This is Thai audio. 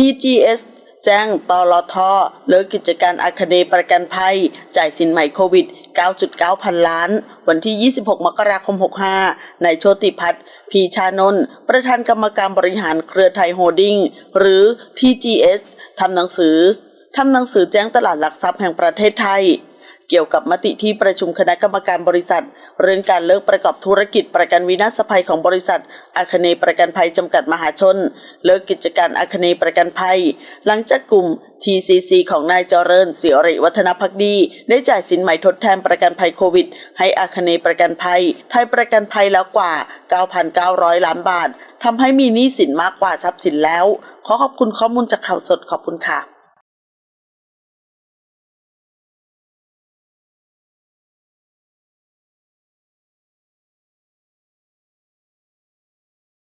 TGS แจ้งตลทเลิกกิจการอาคเนย์ประกันภัย จ่ายสินใหม่โควิด 9.9 พันล้าน วันที่ 26 มกราคม 65ในายโชติพัฒน์พีชานนท์ประธานกรรมการบริหารเครือไทยโฮดดิ้งหรือ TGS ทำหนังสือทำหนังสือแจ้งตลาดหลักทรัพย์แห่งประเทศไทย เกี่ยวกับมติที่ประชุมคณะกรรมการบริษัท เรื่องการเลิกประกอบธุรกิจประกันวินาศภัยของบริษัท อาคเนประกันภัยจำกัดมหาชน เลิกกิจการอาคเนประกันภัย หลังจากกลุ่ม TCC ของนายเจริญเสียริวัฒนพักดี ได้จ่ายสินใหม่ทดแทนประกันภัยโควิด ให้อาคเนประกันภัย ไทยประกันภัยแล้วกว่า 9,900 ล้านบาททำให้มีหนี้สินมากกว่าทรัพย์สินแล้ว ขอขอบคุณข้อมูลจากข่าวสดขอบคุณค่ะ